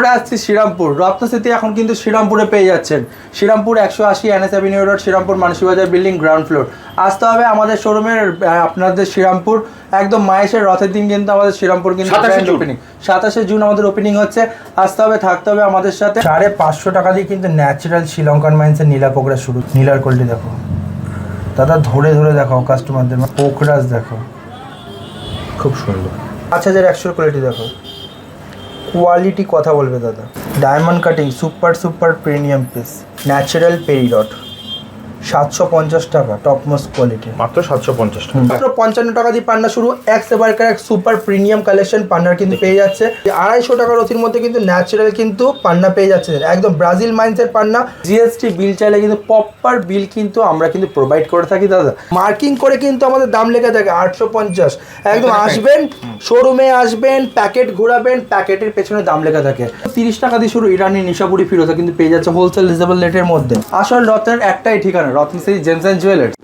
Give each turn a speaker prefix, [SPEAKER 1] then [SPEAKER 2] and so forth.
[SPEAKER 1] আমরা আসছি শ্রীরামপুর। রত্নস্মৃতি এখন কিন্তু শ্রীরামপুরে পেয়ে যাচ্ছেন। শ্রীরামপুর একশো আশি N S avenue road Serampore Manasibazar building ground floor আসতে হবে আমাদের শোরুমের আপনাদের শ্রীরামপুর। একদম মায়েশের রথের দিন কিন্তু আমাদের শ্রীরামপুর কিন্তু ওপেনিং সাতাশে জুন আমাদের ওপেনিং হচ্ছে। আসতে হবে থাকতে হবে আমাদের সাথে। সাড়ে পাঁচশো টাকা দিয়ে কিন্তু ন্যাচারাল শ্রীলঙ্কান মাইন্সের নীলা পোকরা শুরু। নীলার কোয়ালিটি দেখো। দাদা ধরে ধরে দেখাও কাস্টমারদের পোকরাস দেখো। খুব সুন্দর। পাঁচ হাজার একশোর কোয়ালিটি দেখো। কোয়ালিটি কথা বলবে দাদা। Diamond cutting super super premium piece natural peridot সাতশো পঞ্চাশ টাকা টপমোস্ট কোয়ালিটি
[SPEAKER 2] মাত্র সাতশো পঞ্চাশ টাকা।
[SPEAKER 1] মাত্র পঞ্চান্ন টাকা দিয়ে পান্না শুরু এক সেবার এক সুপার প্রিমিয়াম কালেকশন পান্নার কিন্তু পেয়ে যাচ্ছে। আড়াইশো টাকার অতির মধ্যে কিন্তু ন্যাচারাল কিন্তু পান্না পেয়ে যাচ্ছে। একদম ব্রাজিল মাইন্সের পান্না জিএসটি বিল চাইলে কিন্তু প্রপার বিল কিন্তু আমরা কিন্তু প্রোভাইড করে থাকি দাদা। মার্কিং করে কিন্তু আমাদের দাম লেগে থাকে আটশো পঞ্চাশ। একদম আসবেন শোরুমে আসবেন প্যাকেট ঘোরাবেন প্যাকেটের পেছনে দাম লেখা থাকে। তিরিশ টাকা দিয়ে শুরু ইরানি নিশাপুরি ফিরোজা কিন্তু পেয়ে যাচ্ছে হোলসেল রিজনেবল রেটের মধ্যে। আসল রত্নের একটাই ঠিকানা রত্নশ্রী জেমস অ্যান্ড জুয়েলার্স।